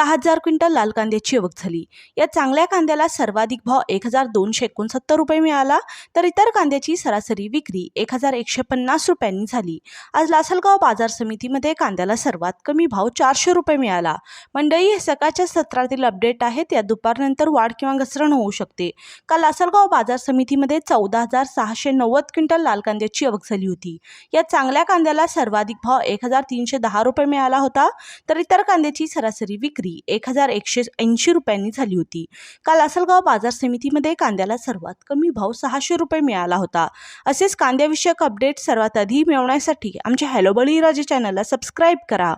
सहा हजार क्विंटल लाल कांद्याची आवक झाली. या चांगल्या कांद्याला सर्वाधिक भाव एक हजार दोनशे एकोणसत्तर रुपये मिळाला तर इतर कांद्याची सरासरी विक्री एक हजार एकशे पन्नास रुपयांनी झाली. आज लासलगाव बाजार समितीमध्ये कांद्याला सर्वात कमी भाव चारशे रुपये मिळाला. मंडई हे सकाळच्या सत्रातील अपडेट आहेत या दुपारनंतर वाढ किंवा घसरण होऊ शकते. काल लासलगाव बाजार समितीमध्ये चौदा हजार सहाशे नव्वद क्विंटल लाल कांद्याची आवक झाली होती. या चांगल्या कांद्याला सर्वाधिक भाव एक हजार तीनशे दहा रुपये मिळाला होता तर इतर कांद्याची सरासरी विक्री एक हजार एकशे ऐंशी रुपयांनी झाली होती. काल असलगाव बाजार समितीमध्ये कांद्याला सर्वात कमी भाव सहाशे रुपये मिळाला होता. असेच कांद्याविषयक अपडेट सर्वात आधी मिळवण्यासाठी आमच्या हॅलो बळीराजे चॅनलला सबस्क्राईब करा.